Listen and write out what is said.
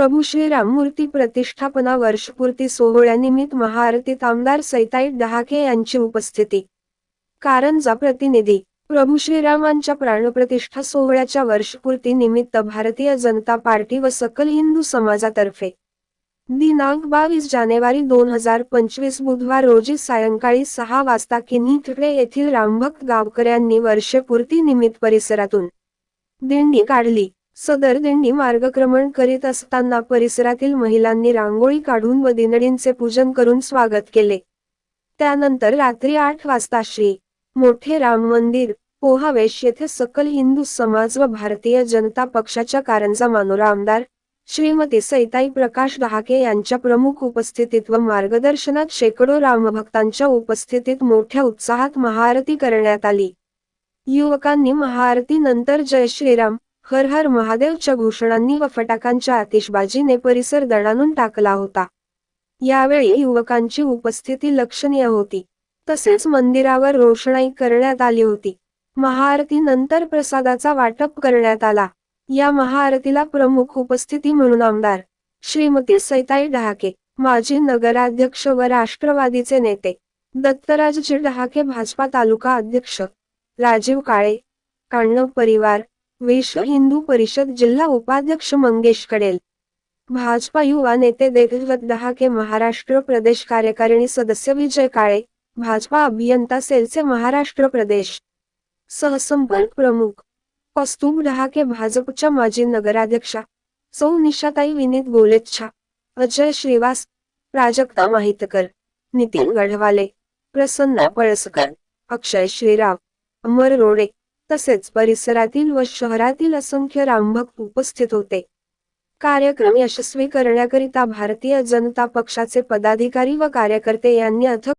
प्रभू श्री मूर्ती प्रतिष्ठापना वर्षपूर्ती सोहळ्यानिमित्त महाआरतीत आमदार सैताई डहाके यांची उपस्थिती. कारंजा प्रतिनिधी प्रभू श्रीरामांच्या प्राणप्रतिष्ठा सोहळ्याच्या वर्षपूर्ती निमित्त भारतीय जनता पार्टी व सकल हिंदू समाजातर्फे. दिनांक बावीस जानेवारी दोन हजार पंचवीस बुधवार रोजी सायंकाळी सहा वाजता किन्हीकडे येथील रामभक्त गावकऱ्यांनी वर्षपूर्ती निमित्त परिसरातून दिंडी काढली. सदर दिंडी मार्गक्रमण करीत असताना परिसरातील महिलांनी रांगोळी काढून व दिनडींचे पूजन करून स्वागत केले. त्यानंतर रात्री आठ वाजता श्री. मोठे राम मंदिर पोहावेश येथे सकल हिंदू समाज व भारतीय जनता पक्षाच्या कारंजा मानोरा आमदार श्रीमती सैताई प्रकाश डहाके यांच्या प्रमुख उपस्थितीत व मार्गदर्शनात शेकडो रामभक्तांच्या उपस्थितीत मोठ्या उत्साहात महाआरती करण्यात आली. युवकांनी महाआरती नंतर जय श्रीराम हर हर महादेवच्या घोषणांनी व फटाकांच्या आतिषबाजीने परिसर दणानून टाकला होता. यावेळी युवकांची उपस्थिती लक्षणीय होती. तसेच मंदिरावर रोषणाई करण्यात आली होती. महाआरती नंतर प्रसादाचा वाटप करण्यात आला. या महाआरतीला प्रमुख उपस्थिती म्हणून आमदार श्रीमती सैताई डहाके माजी नगराध्यक्ष व राष्ट्रवादीचे नेते दत्तराजजी डहाके भाजपा तालुका अध्यक्ष राजीव काळे काण्णव परिवार विश्व हिंदू परिषद जिल्हा उपाध्यक्ष मंगेश कडेल भाजपा युवा नेते देवव्रत डहाके महाराष्ट्र प्रदेश कार्यकारिणी सदस्य विजय काळे भाजपा अभियंता सेलचे महाराष्ट्र प्रदेश सहसंपर्क प्रमुख. कौस्तुभ डहाके भाजपच्या माजी नगराध्यक्षा. सौ निशाताई विनीत गोलेच्छा अजय श्रीवास प्राजक्ता माहितकर नितीन गढवाले प्रसन्न पळसकर अक्षय श्रीराव अमर रोडे तसेच परिसरातील व शहरातील असंख्य रामभक्त उपस्थित होते. कार्यक्रम यशस्वी करण्याकरिता भारतीय जनता पक्षाचे पदाधिकारी व कार्यकर्ते यांनी अथक